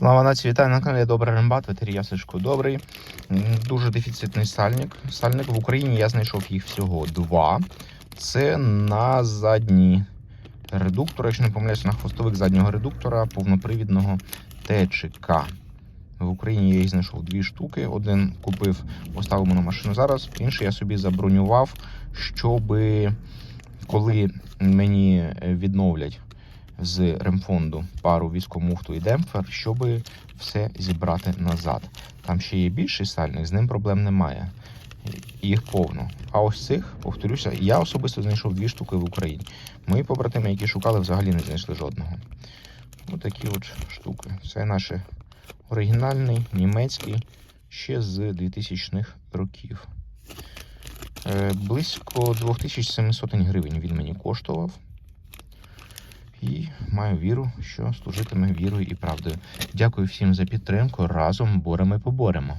Слава нації, вітаю на каналі Добрий Рембат, ветерія Сашко Добрий. Дуже дефіцитний сальник. Сальник в Україні я знайшов їх всього два. Це на задній редуктор, якщо не помиляюся, на хвостовик заднього редуктора повнопривідного ТЧК. В Україні я їх знайшов дві штуки. Один купив, поставив на машину зараз, інший я собі забронював, щоб коли мені відновлять з ремфонду пару військомуфту і демпфер, щоб все зібрати назад. Там ще є більший сальник, з ним проблем немає. Їх повно. А ось цих, повторюся, я особисто знайшов дві штуки в Україні. Мої побратими, які шукали, взагалі не знайшли жодного. Ось такі от штуки. Це наш оригінальний німецький ще з 2000-х років. Е, Близько 2700 гривень він мені коштував. Маю віру, що служитиме вірою і правдою. Дякую всім за підтримку. Разом боремо і поборемо.